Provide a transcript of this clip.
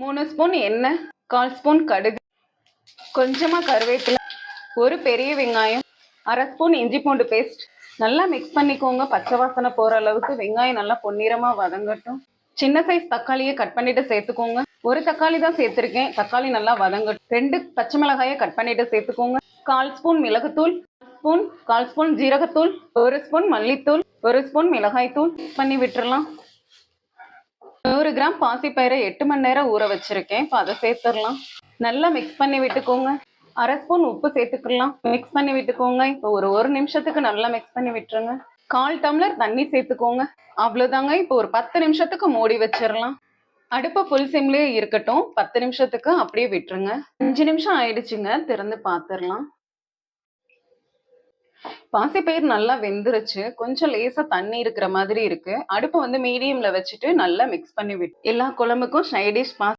மூணு ஸ்பூன் எண்ணெய் கால் ஸ்பூன் கடுகு கொஞ்சமாக கருவேப்பிலை ஒரு பெரிய வெங்காயம் அரை ஸ்பூன் இஞ்சி பூண்டு பேஸ்ட் நல்லா மிக்ஸ் பண்ணிக்கோங்க. பச்சை வாசனை போகிற அளவுக்கு வெங்காயம் நல்லா பொன்னிறமாக வதங்கட்டும். சின்ன சைஸ் தக்காளியை கட் பண்ணிட்டு சேர்த்துக்கோங்க. ஒரு தக்காளி தான் சேர்த்துருக்கேன். தக்காளி நல்லா வதங்கட்டும். ரெண்டு பச்சை மிளகாயை கட் பண்ணிட்டு சேர்த்துக்கோங்க. கால் ஸ்பூன் மிளகுத்தூள் ஸ்பூன் கால் ஸ்பூன் ஜீரகத்தூள் ஒரு ஸ்பூன் மல்லித்தூள் ஒரு ஸ்பூன் மிளகாய்த்தூள். பண்ணி விட்டுறலாம். நூறு கிராம் பாசிப்பயிரை எட்டு மணி நேரம் ஊற வச்சிருக்கேன். இப்போ அதை சேர்த்துடலாம். நல்லா மிக்ஸ் பண்ணி விட்டுக்கோங்க. அரை ஸ்பூன் உப்பு சேர்த்துக்கலாம். மிக்ஸ் பண்ணி விட்டுக்கோங்க. இப்போ ஒரு ஒரு நிமிஷத்துக்கு நல்லா மிக்ஸ் பண்ணி விட்டுருங்க. கால் டம்ளர் தண்ணி சேர்த்துக்கோங்க. அவ்வளோதாங்க இப்போ ஒரு பத்து நிமிஷத்துக்கு மூடி வச்சிடலாம். அடுப்பு ஃபுல் சிம்லேயே இருக்கட்டும். பத்து நிமிஷத்துக்கு அப்படியே விட்டுருங்க. அஞ்சு நிமிஷம் ஆயிடுச்சுங்க. திறந்து பார்த்துடலாம் பாசிப்பயிர் நல்லா வெந்துருச்சு. கொஞ்சம் லேசா தண்ணி இருக்கிற மாதிரி இருக்கு. அடுப்பு வந்து மீடியம்ல வச்சுட்டு நல்லா மிக்ஸ் பண்ணி விட்டு எல்லா குழம்புக்கும் சைடிஷ்